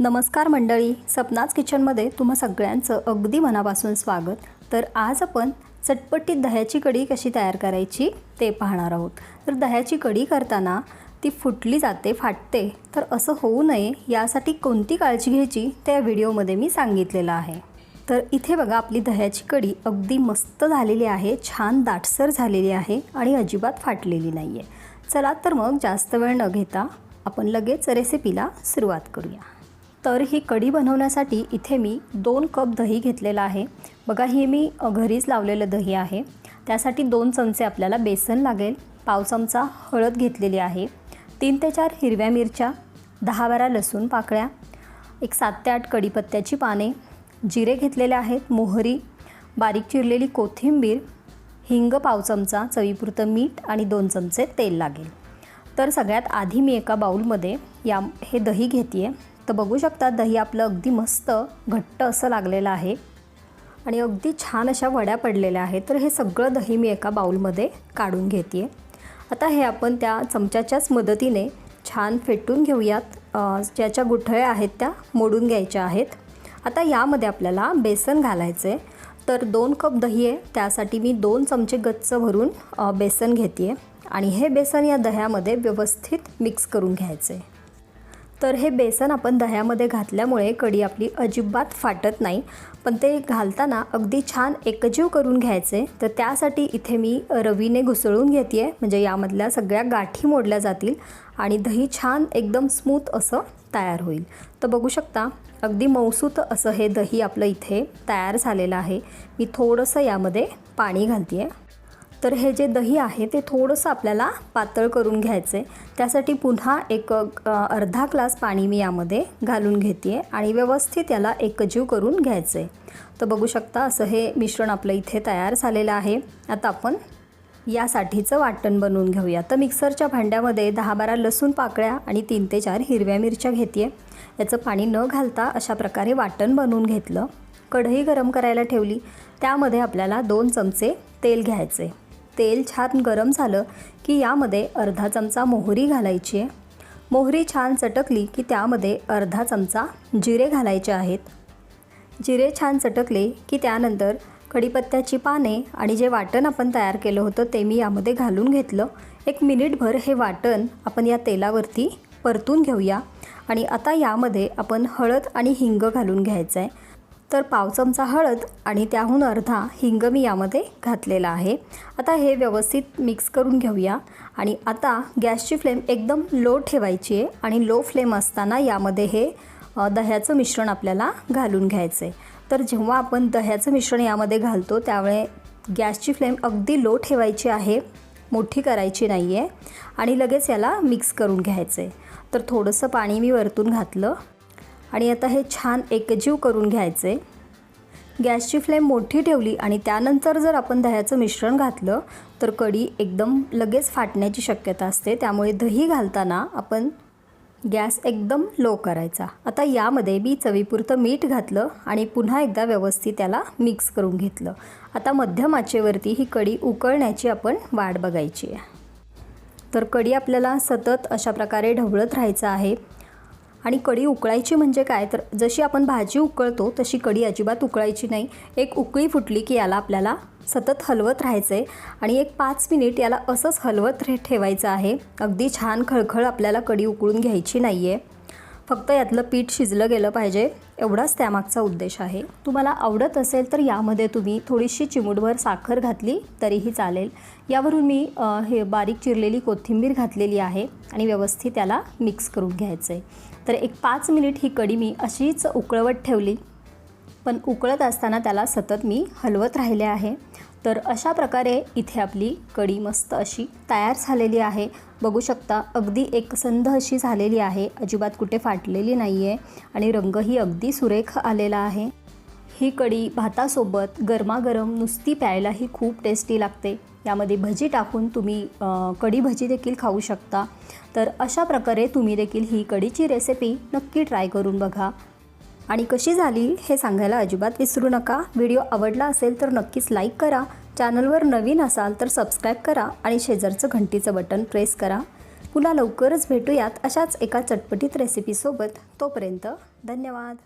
नमस्कार मंडळी सपनाच किचनमध्ये तुम्हा सगळ्यांचं अगदी मनापासून स्वागत. तर आज आपण चटपटीत दह्याची कढी कशी तयार करायची ते पाहणार आहोत. तर दह्याची कढी करताना ती फुटली जाते फाटते तर असं होऊ नये यासाठी कोणती काळजी घ्यायची त्या व्हिडिओमध्ये मी सांगितलेलं आहे. तर इथे बघा आपली दह्याची कढी अगदी मस्त झालेली आहे छान दाटसर झालेली आहे आणि अजिबात फाटलेली नाही आहे चला तर मग जास्त वेळ न घेता आपण लगेच रेसिपीला सुरुवात करूया. तर ही कढी बनवण्यासाठी इथे मी दोन कप दही घेतलेलं आहे. बघा हे मी घरीच लावलेलं दही आहे. त्यासाठी दोन चमचे आपल्याला बेसन लागेल. पाव चमचा हळद घेतलेली आहे. तीन ते चार हिरव्या मिरच्या दहा बारा लसूण पाकळ्या एक सात ते आठ कढीपत्त्याची पाने जिरे घेतलेले आहेत मोहरी बारीक चिरलेली कोथिंबीर हिंग पाव चमचा चवीपुरतं मीठ आणि दोन चमचे तेल लागेल. तर सगळ्यात आधी मी एका बाऊलमध्ये या हे दही घेते आहे तर बघू शकता दही आपलं अगदी मस्त घट्ट असं लागलेलं आहे. आणि अगदी छान अशा वड्या पडलेल्या आहेत. तर हे सगळं दही मी एका बाऊलमध्ये काढून घेते आता हे आपण त्या चमच्याच्याच मदतीने छान फेटून घेऊयात. ज्याच्या गुठळ्या आहेत त्या मोडून घ्यायच्या आहेत. आता यामध्ये आपल्याला बेसन घालायचं आहे तर दोन कप दही आहे. त्यासाठी मी दोन चमचे गच्च भरून बेसन घेते आणि हे बेसन या दह्यामध्ये व्यवस्थित मिक्स करून घ्यायचं आहे तर हे बेसन आपण दह्यामध्ये घातल्यामुळे कढी आपली अजिबात फाटत नाही. पण ते घालताना अगदी छान एकजीव करून घ्यायचे. तर त्यासाठी इथे मी रवीने घुसळून घेते आहे म्हणजे यामधल्या सगळ्या गाठी मोडल्या जातील आणि दही छान एकदम स्मूथ असं तयार होईल. तर बघू शकता अगदी मौसूत असं हे दही आपलं इथे तयार झालेलं आहे. मी थोडंसं यामध्ये पाणी घालते आहे तर हे जे दही आहे ते थोडंसं आपल्याला पातळ करून घ्यायचं आहे त्यासाठी पुन्हा एक अर्धा ग्लास पाणी मी यामध्ये घालून घेते आहे आणि व्यवस्थित याला एकजीव करून घ्यायचं आहे तर बघू शकता असं हे मिश्रण आपलं इथे तयार झालेलं आहे. आता आपण यासाठीचं वाटण बनवून घेऊया. तर मिक्सरच्या भांड्यामध्ये दहा बारा लसूण पाकळ्या आणि तीन ते चार हिरव्या मिरच्या घेते याचं पाणी न घालता अशा प्रकारे वाटण बनवून घेतलं. कढई गरम करायला ठेवली. त्यामध्ये आपल्याला दोन चमचे तेल घ्यायचे तेल छान गरम झालं की यामध्ये अर्धा चमचा मोहरी घालायची. आहे मोहरी छान चटकली की त्यामध्ये अर्धा चमचा जिरे घालायचे आहेत. जिरे छान चटकले की त्यानंतर कढीपत्त्याची पाने आणि जे वाटण आपण तयार केलं होतं ते मी यामध्ये घालून घेतलं. एक मिनिटभर हे वाटण आपण या तेलावरती परतून घेऊया आणि आता यामध्ये आपण हळद आणि हिंग घालून घ्यायचं आहे तर पाव चमचा हळद आणि त्याहून अर्धा हिंग मी यामध्ये घातलेला आहे. आता हे व्यवस्थित मिक्स करून घेऊया. आणि आता गॅसची फ्लेम एकदम लो ठेवायची आहे आणि लो फ्लेम असताना यामध्ये हे दह्याचं मिश्रण आपल्याला घालून घ्यायचं आहे. तर जेव्हा आपण दह्याचं मिश्रण यामध्ये घालतो त्यावेळे गॅसची फ्लेम अगदी लो ठेवायची आहे. मोठी करायची नाही आहे आणि लगेच याला मिक्स करून घ्यायचं आहे तर थोडंसं पाणी मी वरतून घातलं. आणि आता हे छान एकजीव करून घ्यायचे. गॅसची फ्लेम मोठी ठेवली आणि त्यानंतर जर आपण दह्याचं मिश्रण घातलं तर कढी एकदम लगेच फाटण्याची शक्यता असते. त्यामुळे दही घालताना आपण गॅस एकदम लो करायचा. आता यामध्ये मी चवीपुरतं मीठ घातलं आणि पुन्हा एकदा व्यवस्थित त्याला मिक्स करून घेतलं. आता मध्यम आचेवरती ही कढी उकळण्याची आपण वाट बघायची आहे. तर कढी आपल्याला सतत अशा प्रकारे ढवळत राहायचं आहे. आणि कढी उकळायची म्हणजे काय? तर जशी आपण भाजी उकळतो तशी कढी अजिबात उकळायची नाही. एक उकळी फुटली की याला आपल्याला सतत हलवत राहायचं आहे आणि एक पाच मिनिट याला असंच हलवत रे ठेवायचं आहे. अगदी छान खळखळ आपल्याला कढी उकळून घ्यायची नाही आहे फक्त यातलं पीठ शिजलं गेलं पाहिजे एवढाच त्यामागचा उद्देश आहे. तुम्हाला आवडत असेल तर यामध्ये तुम्ही थोडीशी चिमूटभर साखर घातली तरीही चालेल. यावरून मी हे बारीक चिरलेली कोथिंबीर घातलेली आहे आणि व्यवस्थित त्याला मिक्स करून घ्यायचं आहे तर एक पाच मिनिट ही कढी मी अशीच उकळवत ठेवली. पण उकळत असताना त्याला सतत मी हलवत राहिले आहे. तर अशा प्रकारे इथे आपली कढी मस्त अशी तयार झालेली आहे. बघू शकता अगदी एकसंध अशी झालेली आहे. अजिबात कुठे फाटलेली नाही आहे आणि रंगही अगदी सुरेख आलेला आहे. ही कढी भातासोबत गरमागरम नुसती प्यायलाही खूप टेस्टी लागते. यामध्ये भजी टाकून तुम्ही अ, कढी भजी देखील खाऊ शकता. तर अशा प्रकारे तुम्ही देखील ही कढीची रेसिपी नक्की ट्राय करून बघा. आणि कशी झाली हे सांगायला अजिबात विसरू नका. व्हिडिओ आवडला असेल तर नक्कीच लाईक करा. चॅनलवर नवीन असाल तर सबस्क्राईब करा आणि शेजारचं घंटीचं बटन प्रेस करा. पुन्हा लवकरच भेटूयात अशाच एका चटपटीत रेसिपीसोबत तोपर्यंत धन्यवाद.